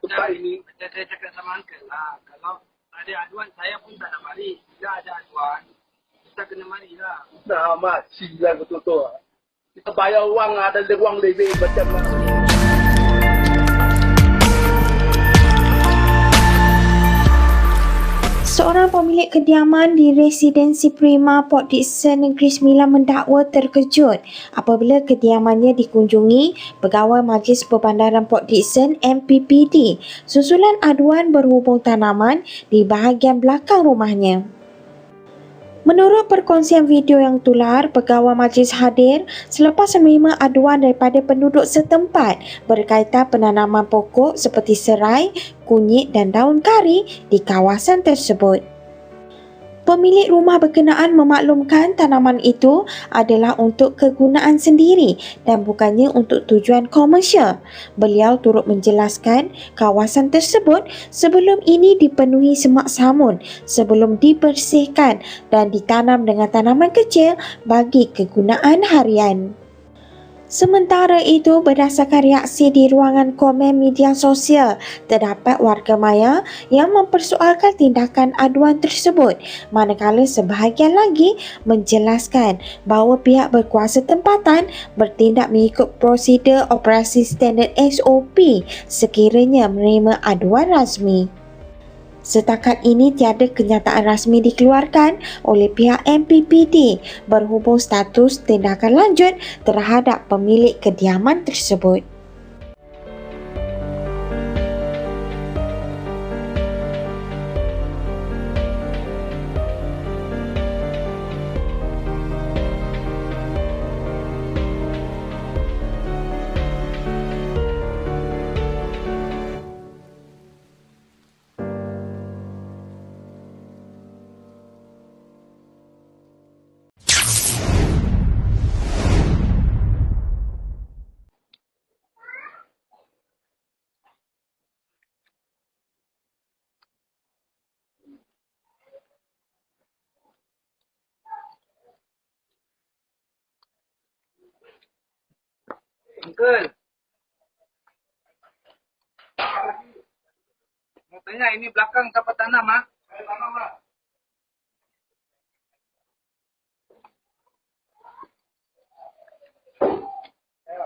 tempat ini. Macam saya cakap sama uncle lah. Kalau ada aduan, saya pun tak nak mari. Bila ada aduan, kita kena mari lah. Nah, masih lah betul-betul. Kita bayar wang, ada wang lebih macam mana. Seorang pemilik kediaman di residensi Prima Port Dickson Negeri Sembilan mendakwa terkejut apabila kediamannya dikunjungi Pegawai Majlis Perbandaran Port Dickson MPPD susulan aduan berhubung tanaman di bahagian belakang rumahnya. Menurut perkongsian video yang tular, pegawai majlis hadir selepas menerima aduan daripada penduduk setempat berkaitan penanaman pokok seperti serai, kunyit dan daun kari di kawasan tersebut. Pemilik rumah berkenaan memaklumkan tanaman itu adalah untuk kegunaan sendiri dan bukannya untuk tujuan komersial. Beliau turut menjelaskan kawasan tersebut sebelum ini dipenuhi semak samun sebelum dibersihkan dan ditanam dengan tanaman kecil bagi kegunaan harian. Sementara itu, berdasarkan reaksi di ruangan komen media sosial, terdapat warga maya yang mempersoalkan tindakan aduan tersebut, manakala sebahagian lagi menjelaskan bahawa pihak berkuasa tempatan bertindak mengikut prosedur operasi standard SOP sekiranya menerima aduan rasmi. Setakat ini tiada kenyataan rasmi dikeluarkan oleh pihak MPPD berhubung status tindakan lanjut terhadap pemilik kediaman tersebut. Uncle. Mau tanya ini belakang siapa tanam ah? Saya tanam lah.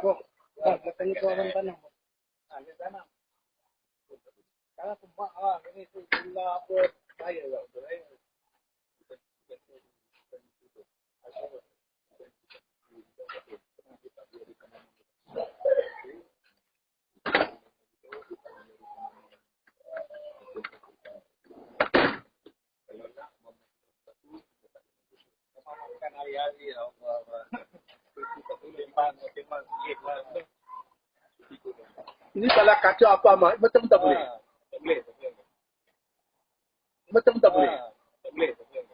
Oh, ah, katanya tu orang tanam. Ah, dia tanam. Kalau semua ah, ini tu gula apa saya lah. Saya. Makan hari-hari lah. Memang, memang sikit lah. Ini salah kaca apa, Mak? Macam tak boleh? Ah, Tak boleh, tak boleh. Macam tak boleh? Ah, Tak boleh, tak boleh.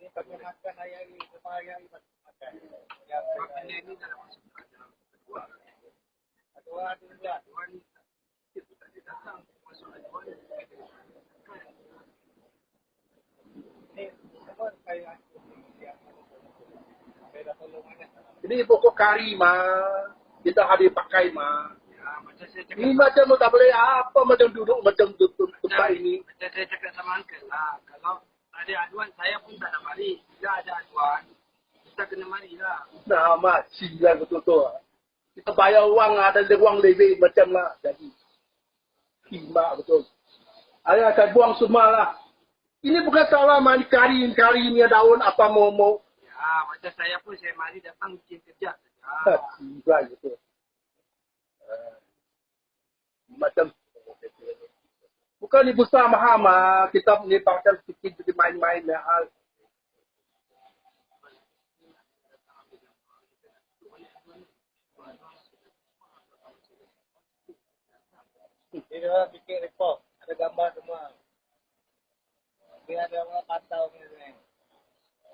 Ini pakai makan hari-hari, semua hari-hari makan. Yang ini dalam masuk ke dalam kedua. Ada orang ada juga. Orang ni dia tak dia datang masuk aduan. Ini semua saya saya dah tolong mana. Ini pokok kari, Mak. Kita hadir pakai, Mak. Ya, macam saya cakap. Ini macam tak boleh apa macam duduk macam tu tempat ini. Macam saya cakap sama uncle lah. Kalau ada aduan, saya pun tak nak mari. Bila ada aduan, kita kena mari lah. Nah, masih lah betul-betul. Kita bayar wang, ada wang lebih macam lah. Jadi, hima betul. Ayah akan buang semua lah. Ini bukan salah mani kari, kari ni daun apa mau Ya, macam saya pun saya mari datang bikin kerja saja. Hima betul. Ah, Macam Bukan ni besar mahal mah. Kita ni pakai sikit jadi main-main mahal. Dia dah bikin report. Ada gambar semua. Dia ada orang pantau ni.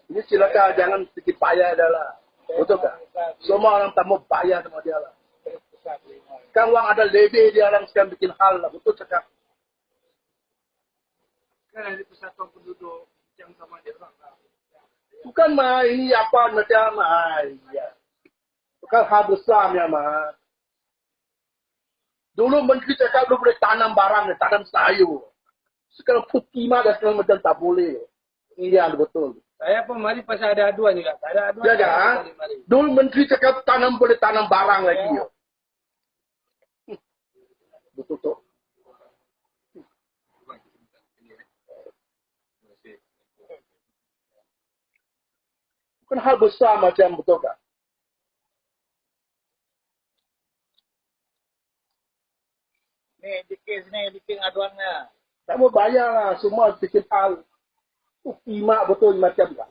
Ini silakan jangan sedikit payah dah lah. Betul tak? Semua orang tak mau bayar sama dia lah. Kan wang ada lebih dia orang sekarang bikin hal lah. Betul cakap. Kan ada persatuan penduduk yang sama dia orang lah. Bukan mah ini apa macam ah, iya. Bukan hal besar ya mah. Dulu menteri cakap lu boleh tanam barang, tanam sayur. Sekarang putih mah dah sekarang macam tak boleh. Ini yang betul. Saya pun mari pasal ada aduan juga. Tak ada aduan. Ya, ya. Dulu menteri cakap tanam boleh tanam barang lagi. Ya. Betul tu. Bukan hal besar macam betul tak? Ni dikis ni, bikin aduannya. Tak mau bayar lah. Semua bikin hal. Imak betul macam tak?